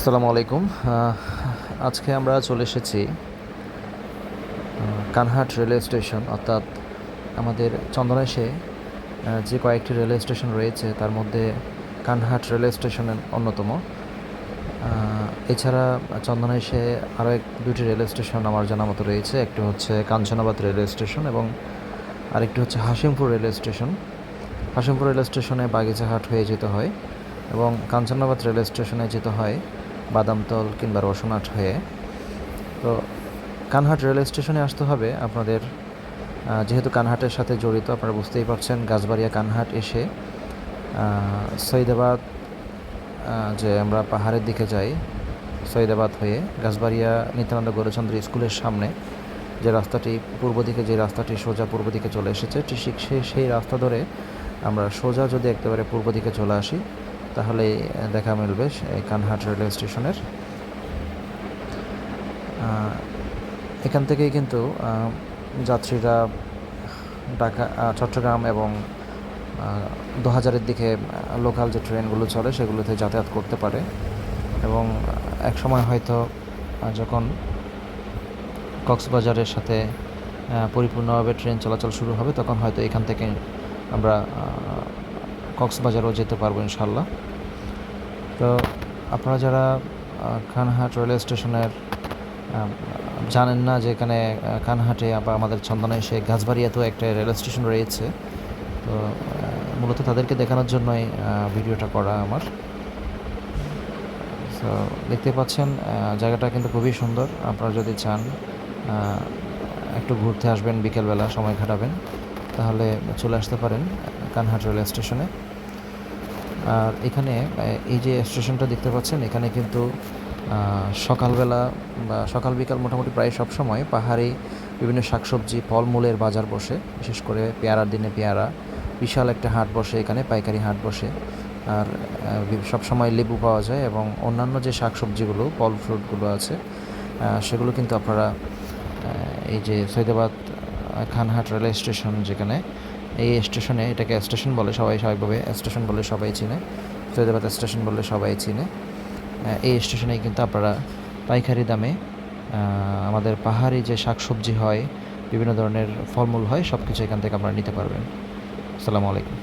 আসসালামু আলাইকুম। আজকে আমরা চলে এসেছি কানহাট রেলওয়ে স্টেশন, অর্থাৎ আমাদের চন্দনাইশে যে কয়েকটি রেলওয়ে স্টেশন রয়েছে, তার মধ্যে কানহাট রেলওয়ে স্টেশনের অন্যতম। এছাড়া চন্দনাইশে আরও এক, দুটি রেলওয়ে স্টেশন আমার জানা মতো রয়েছে, একটি হচ্ছে কাঞ্চনাবাদ রেলওয়ে স্টেশন এবং আরেকটি হচ্ছে Hasimpur railway station. Hasimpur railway স্টেশনে বাগিচাহাট হয়ে যেতে হয় এবং কাঞ্চনাবাদ রেলওয়ে স্টেশনে যেতে হয় বাদামতল কিংবা রসনাট হয়ে, তো কানহাট রেলওয়ে স্টেশনে আসতে হবে। আপনাদের যেহেতু কানহাটের সাথে জড়িত, আপনারা বুঝতেই পারছেন, গাছবাড়িয়া কানহাট এসে সৈদাবাদ যে আমরা পাহাড়ের দিকে যাই সৈদাবাদ হয়ে গাছবাড়িয়া নিত্যানন্দ গৌরচন্দ্র স্কুলের সামনে যে রাস্তাটি, পূর্ব দিকে যে রাস্তাটি সোজা পূর্ব দিকে চলে এসেছে, ঠিক সেই রাস্তা ধরে আমরা সোজা যদি একেবারে পূর্ব দিকে চলে আসি তাহলে দেখা মিলবে কানহাট রেলওয়ে স্টেশনের। এখান থেকেই কিন্তু যাত্রীরা ঢাকা চট্টগ্রাম এবং দু হাজারের দিকে লোকাল যে ট্রেনগুলো চলে সেগুলোতে যাতায়াত করতে পারে। এবং এক সময় হয়তো যখন কক্সবাজারের সাথে পরিপূর্ণভাবে ট্রেন চলাচল শুরু হবে, তখন হয়তো এখান থেকে আমরা কক্সবাজারও যেতে পারব ইনশাল্লাহ তো আপনারা যারা খানহাট রেলওয়ে স্টেশনের জানেন না যে এখানে কানহাটে বা আমাদের চন্দনায় সে গাছবাড়িয়াতেও একটা রেলওয়ে স্টেশন রয়েছে। তো মূলত তাদেরকে দেখানোর জন্যই ভিডিওটা করা আমার। তো দেখতে পাচ্ছেন জায়গাটা কিন্তু খুবই সুন্দর। আপনারা যদি চান একটু ঘুরতে আসবেন, বিকেলবেলা সময় কাটাবেন, তাহলে চলে আসতে পারেন কানহাট রেলওয়ে স্টেশনে। আর এখানে এই যে স্টেশনটা দেখতে পাচ্ছেন, এখানে কিন্তু সকালবেলা বা সকাল, বিকাল মোটামুটি প্রায় সব সময় পাহাড়ি বিভিন্ন শাকসবজি, ফলমূলের বাজার বসে। বিশেষ করে পেয়ারার দিনে পেয়ারা, বিশাল একটা হাট বসে, এখানে পাইকারি হাট বসে। আর সব সময় লেবু পাওয়া যায় এবং অন্যান্য যে শাকসবজিগুলো, ফল ফ্রুটগুলো আছে সেগুলো কিন্তু আপনারা এই যে সৈদাবাদ খানহাট রেলওয়ে স্টেশন যেখানে এই স্টেশনে, এটাকে স্টেশন বলে সবাই স্বাভাবিকভাবে, স্টেশন বলে সবাই চিনে, ফরিদাবাদ স্টেশন বলে সবাই চিনে। এই স্টেশনে কিন্তু আপনারা পাইকারি দামে আমাদের পাহাড়ি যে শাকসবজি হয়, বিভিন্ন ধরনের ফলমূল হয় সব কিছু এখান থেকে আপনারা নিতে পারবেন। আসসালামু আলাইকুম।